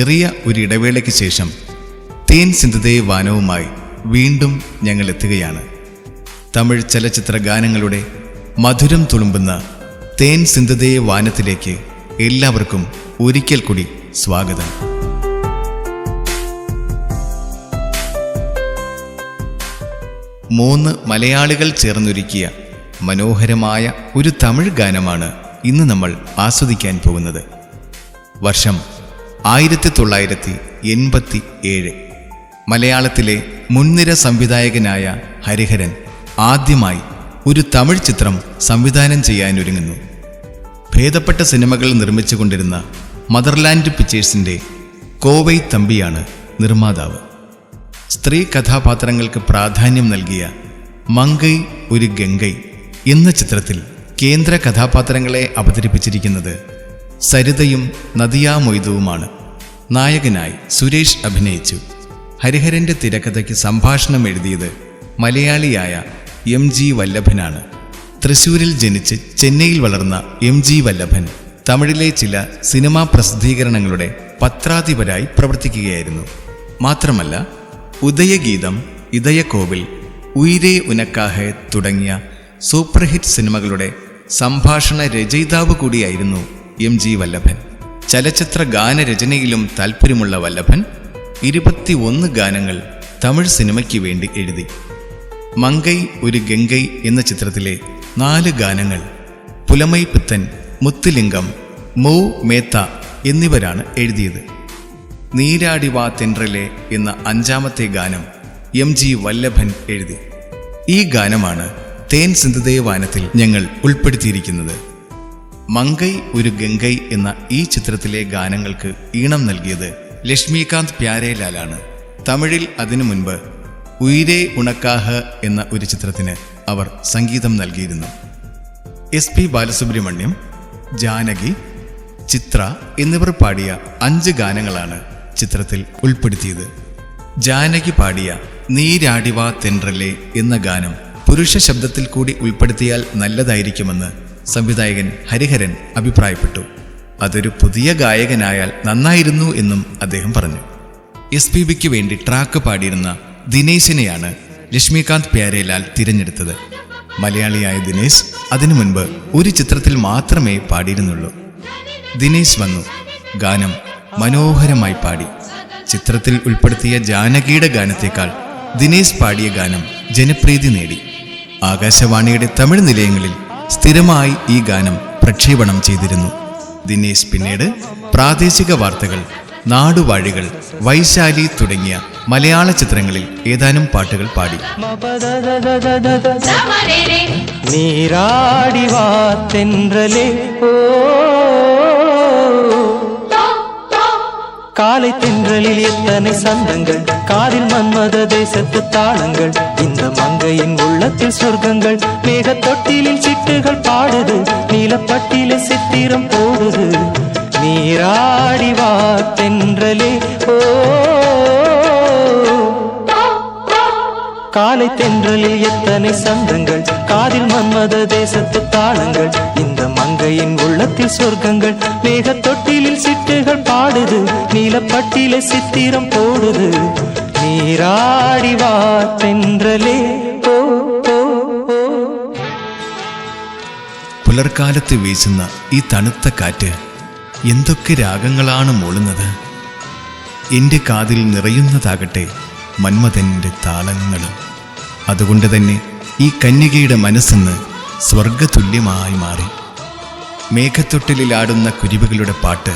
ചെറിയ ഒരു ഇടവേളയ്ക്ക് ശേഷം തേൻ സിന്ധതേ വാനവുമായി വീണ്ടും ഞങ്ങൾ എത്തുകയാണ് തമിഴ് ചലച്ചിത്ര ഗാനങ്ങളുടെ മധുരം തുളുമ്പുന്ന തേൻ സിന്ധതേ വാനത്തിലേക്ക് എല്ലാവർക്കും ഒരിക്കൽ കൂടി സ്വാഗതം. മൂന്ന് മലയാളികൾ ചേർന്നൊരുക്കിയ മനോഹരമായ ഒരു തമിഴ് ഗാനമാണ് ഇന്ന് നമ്മൾ ആസ്വദിക്കാൻ പോകുന്നത്. വർഷം ആയിരത്തി തൊള്ളായിരത്തി എൺപത്തി ഏഴ് മലയാളത്തിലെ മുൻനിര സംവിധായകനായ ഹരിഹരൻ ആദ്യമായി ഒരു തമിഴ് ചിത്രം സംവിധാനം ചെയ്യാനൊരുങ്ങുന്നു. ഭേദപ്പെട്ട സിനിമകൾ നിർമ്മിച്ചു കൊണ്ടിരുന്ന മദർലാൻഡ് പിക്ചേഴ്സിന്റെ കോവൈ തമ്പിയാണ് നിർമ്മാതാവ്. സ്ത്രീ കഥാപാത്രങ്ങൾക്ക് പ്രാധാന്യം നൽകിയ മങ്കൈ ഒരു ഗംഗൈ എന്ന ചിത്രത്തിൽ കേന്ദ്ര കഥാപാത്രങ്ങളെ അവതരിപ്പിച്ചിരിക്കുന്നത് സരിതയും നദിയാ മൊയ്തുവുമാണ്. നായകനായി സുരേഷ് അഭിനയിച്ചു. ഹരിഹരന്റെ തിരക്കഥയ്ക്ക് സംഭാഷണം എഴുതിയത് മലയാളിയായ എം ജി വല്ലഭനാണ്. തൃശൂരിൽ ജനിച്ച് ചെന്നൈയിൽ വളർന്ന എം ജി വല്ലഭൻ തമിഴിലെ ചില സിനിമാ പ്രസിദ്ധീകരണങ്ങളുടെ പത്രാധിപരായി പ്രവർത്തിക്കുകയായിരുന്നു. മാത്രമല്ല ഉദയഗീതം ഇതയക്കോവിൽ ഉയരേ ഉനക്കാഹെ തുടങ്ങിയ സൂപ്പർ ഹിറ്റ് സിനിമകളുടെ സംഭാഷണ രചയിതാവ് കൂടിയായിരുന്നു എം ജി വല്ലഭൻ. ചലച്ചിത്ര ഗാനരചനയിലും താൽപ്പര്യമുള്ള വല്ലഭൻ ഇരുപത്തിയൊന്ന് ഗാനങ്ങൾ തമിഴ് സിനിമയ്ക്ക് വേണ്ടി എഴുതി. മങ്കൈ ഒരു ഗംഗൈ എന്ന ചിത്രത്തിലെ നാല് ഗാനങ്ങൾ പുലമൈ പുത്തൻ മുത്തുലിംഗം മൗ മേത്ത എന്നിവരാണ് എഴുതിയത്. നീരാടിവാ തെൻട്രലെ എന്ന അഞ്ചാമത്തെ ഗാനം എം ജി വല്ലഭൻ എഴുതി. ഈ ഗാനമാണ് തേൻ സിന്ധുദേവാനത്തിൽ ഞങ്ങൾ ഉൾപ്പെടുത്തിയിരിക്കുന്നത്. മങ്കൈ ഒരു ഗംഗൈ എന്ന ഈ ചിത്രത്തിലെ ഗാനങ്ങൾക്ക് ഈണം നൽകിയത് ലക്ഷ്മികാന്ത് പ്യാരേലാലാണ്. തമിഴിൽ അതിനു മുൻപ് ഉയിരേ ഉണക്കാഹ് എന്ന ഒരു ചിത്രത്തിന് അവർ സംഗീതം നൽകിയിരുന്നു. എസ് പി ബാലസുബ്രഹ്മണ്യം ജാനകി ചിത്ര എന്നിവർ പാടിയ അഞ്ച് ഗാനങ്ങളാണ് ചിത്രത്തിൽ ഉൾപ്പെടുത്തിയത്. ജാനകി പാടിയ നീരാടിവാ തെൻട്രലെ എന്ന ഗാനം പുരുഷ ശബ്ദത്തിൽ കൂടി ഉൾപ്പെടുത്തിയാൽ നല്ലതായിരിക്കുമെന്ന് സംവിധായകൻ ഹരിഹരൻ അഭിപ്രായപ്പെട്ടു. അതൊരു പുതിയ ഗായകനായാൽ നന്നായിരുന്നു എന്നും അദ്ദേഹം പറഞ്ഞു. എസ് പി ബിക്ക് വേണ്ടി ട്രാക്ക് പാടിയിരുന്ന ദിനേശിനെയാണ് ലക്ഷ്മികാന്ത് പ്യാരേലാൽ തിരഞ്ഞെടുത്തത്. മലയാളിയായ ദിനേശ് അതിനു മുൻപ് ഒരു ചിത്രത്തിൽ മാത്രമേ പാടിയിരുന്നുള്ളൂ. ദിനേശ് വന്നു. ഗാനം മനോഹരമായി പാടി. ചിത്രത്തിൽ ഉൾപ്പെടുത്തിയ ജാനകിയുടെ ഗാനത്തേക്കാൾ ദിനേശ് പാടിയ ഗാനം ജനപ്രീതി നേടി. ആകാശവാണിയുടെ തമിഴ് നിലയങ്ങളിൽ സ്ഥിരമായി ഈ ഗാനം പ്രക്ഷേപണം ചെയ്തിരുന്നു. ദിനേശ് പിന്നീട് പ്രാദേശിക വാർത്തകൾ നാടുവാഴികൾ വൈശാലി തുടങ്ങിയ മലയാള ചിത്രങ്ങളിൽ ഏതാനും പാട്ടുകൾ പാടി. നീരാടി വാ ഓ காலை தென்றலில் எத்தனை சந்தங்கள்? காதில் மன்மத தேசத்து தாளங்கள். இந்த மங்கையின் உள்ளத்தில் சொர்க்கங்கள். மேக தொட்டிலில் சிட்டுகள் பாடுது. நீலப்பட்டில சித்திரம் போடுது. நீராடி வா தென்றலே ஓ காலை தென்றலில் எத்தனை சந்தங்கள் காதில் மன்மத தேசத்து தாளங்கள் இந்த மங்கையின் உள்ளத்தில் சொர்க்கங்கள் மேக தொட்டிலில் சிட்டுகள் பாடுது நீலப்பட்டில சித்திரம் போடுது நீராடி வா தென்றலே ஓ ஓ ஓ പുലർക്കാലത്ത് വീശുന്ന ഈ തണുത്ത കാറ്റ് എന്തൊക്കെ രാഗങ്ങളാണ് മൂളുന്നത് എൻ്റെ കാതിൽ നിറയുന്നതാകട്ടെ മന്മഥൻ്റെ താളങ്ങളും അതുകൊണ്ട് തന്നെ ഈ കന്യകയുടെ മനസ്സെന്ന് സ്വർഗതുല്യമായി മാറി മേഘത്തൊട്ടിലിലാടുന്ന കുരുവികളുടെ പാട്ട്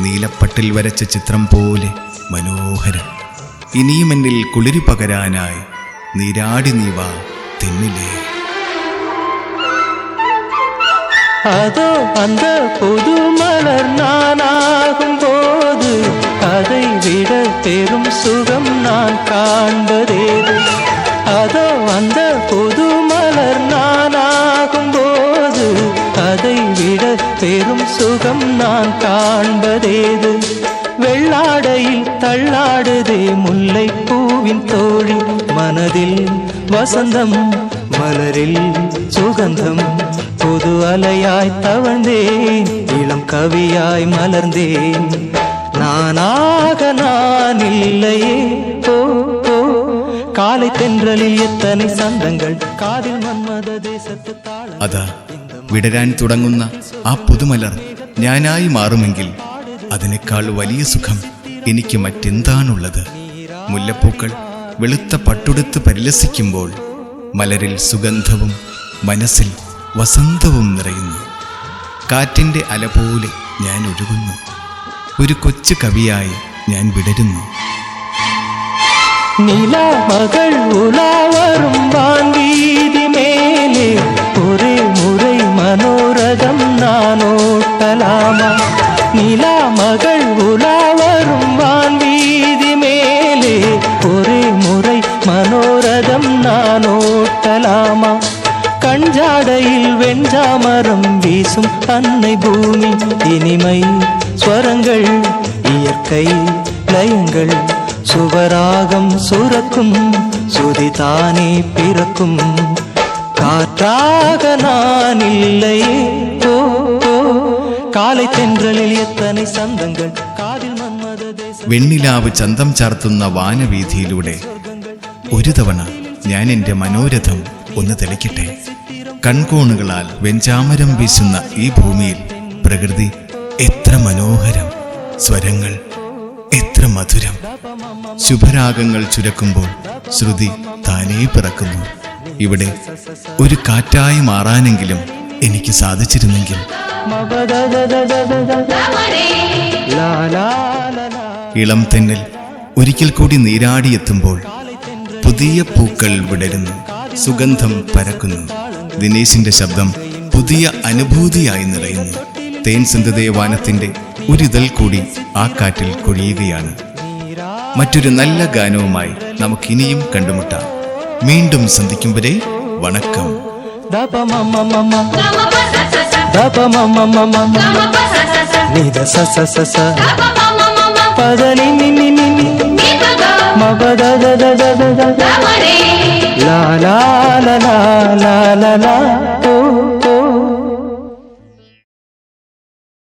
നീലപ്പട്ടിൽ വരച്ച ചിത്രം പോലെ മനോഹരം ഇനിയും എന്നിൽ കുളിരി പകരാനായി നീരാടി നീവാ തെന്നിലേ அதோ அந்த புது மலர் நானாகும் போது அதை விட பெரும் சுகம் சுகம் நான் காண்பதேது? வெள்ளாடையில் தள்ளாடுதே முல்லை பூவின் தோழி மனதில் வசந்தம் மலரில் சுகந்தம். புது அலையாய் தவழ்ந்தேன் இளம் கவியாய் மலர்ந்தேன். நானாக நான் இல்லையே ஓ காலை தென்றலில் எத்தனை சந்தங்கள். காதில் மன்மத தேசத்து தாளம் അതാ വിടരാൻ തുടങ്ങുന്ന ആ പുതുമലർ ഞാനായി മാറുമെങ്കിൽ അതിനേക്കാൾ വലിയ സുഖം എനിക്ക് മറ്റെന്താണുള്ളത്? മുല്ലപ്പൂക്കൾ വെളുത്ത പട്ടുടുത്ത് പരിലസിക്കുമ്പോൾ മലരിൽ സുഗന്ധവും മനസ്സിൽ വസന്തവും നിറയുന്നു. കാറ്റിന്റെ അല പോലെ ഞാൻ ഒഴുകുന്നു. ഒരു കൊച്ചു കവിയായി ഞാൻ വിടരുന്നു. നിലമകൾ ഉലാവറും വാന്തീതി மனோரதம் நான் ஓட்டலாமா நிலமகள் உலாவரும் வான்வீதி மேலே. ஒரே முறை மனோரதம் நானோட்டலாமா? கஞ்சாடையில் வெஞ்சாமரம் வீசும் அன்னை பூமி. இனிமை ஸ்வரங்கள் இயற்கை லயங்கள் சுவராகம் சுரக்கும் சுதிதானே பிறக்கும். காற்றாக நான் இல்லையே ஓ ஓ. காலை தென்றலில் எத்தனை சந்தங்கள் காதில் மன்மத தேச വെണ്ണിലാവ് ചന്തം ചാർത്തുന്ന വാനവീഥിയിലൂടെ ഒരു തവണ ഞാൻ എൻ്റെ മനോരഥം ഒന്ന് തെളിക്കട്ടെ കൺകോണുകളാൽ വെഞ്ചാമരം വീശുന്ന ഈ ഭൂമിയിൽ പ്രകൃതി എത്ര മനോഹരം സ്വരങ്ങൾ എത്ര മധുരം ശുഭരാഗങ്ങൾ ചുരക്കുമ്പോൾ ശ്രുതി താനേ പിറക്കുന്നു ഇവിടെ ഒരു കാറ്റായി മാറാനെങ്കിലും എനിക്ക് സാധിച്ചിരുന്നെങ്കിൽ. ഇളം തെന്നൽ ഒരിക്കൽ കൂടി നീരാടിയെത്തുമ്പോൾ പുതിയ പൂക്കൾ വിടരുന്നു. സുഗന്ധം പരക്കുന്നു. ദിനേശിന്റെ ശബ്ദം പുതിയ അനുഭൂതിയായി നിറയുന്നു. തേൻ സിന്ധതയ വാനത്തിന്റെ ഒരിതൽ കൂടി ആ കാറ്റിൽ കൊഴിയുകയാണ്. മറ്റൊരു നല്ല ഗാനവുമായി നമുക്കിനിയും കണ്ടുമുട്ടാം. மீண்டும் சந்திக்கும் வரை வணக்கம். la la la la la la la la